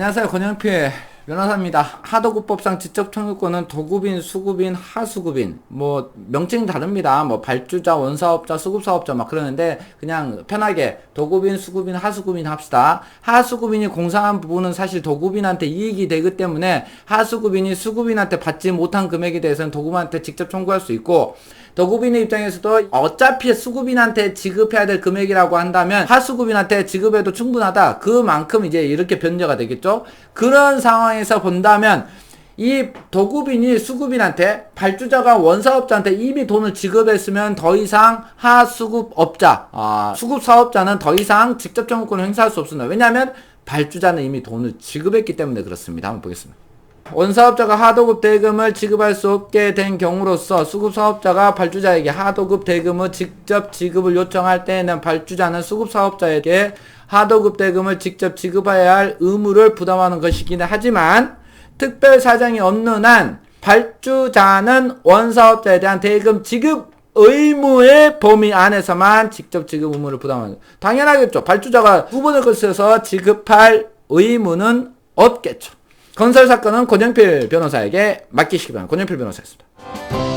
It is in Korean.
안녕하세요. 권영필 변호사입니다. 하도급법상 직접 청구권은 도급인, 수급인, 하수급인 뭐 명칭이 다릅니다. 뭐 발주자, 원사업자, 수급사업자 막 그러는데 그냥 편하게 도급인, 수급인, 하수급인 합시다. 하수급인이 공사한 부분은 사실 도급인한테 이익이 되기 때문에 하수급인이 수급인한테 받지 못한 금액에 대해서는 도급한테 직접 청구할 수 있고 도급인의 입장에서도 어차피 수급인한테 지급해야 될 금액이라고 한다면 하수급인한테 지급해도 충분하다. 그만큼 이제 이렇게 변제가 되겠죠. 그런 상황에서 본다면 이 도급인이 수급인한테 발주자가 원사업자한테 이미 돈을 지급했으면 더 이상 하수급업자, 아, 수급사업자는 더 이상 직접 청구권을 행사할 수 없습니다. 왜냐하면 발주자는 이미 돈을 지급했기 때문에 그렇습니다. 한번 보겠습니다. 원사업자가 하도급 대금을 지급할 수 없게 된 경우로서 수급사업자가 발주자에게 하도급 대금을 직접 지급을 요청할 때에는 발주자는 수급사업자에게 하도급 대금을 직접 지급해야 할 의무를 부담하는 것이긴 하지만 특별 사정이 없는 한 발주자는 원사업자에 대한 대금 지급 의무의 범위 안에서만 직접 지급 의무를 부담하는 당연하겠죠. 발주자가 후보를 거쳐서 지급할 의무는 없겠죠. 건설 사건은 권영필 변호사에게 맡기시기 바랍니다. 권영필 변호사였습니다.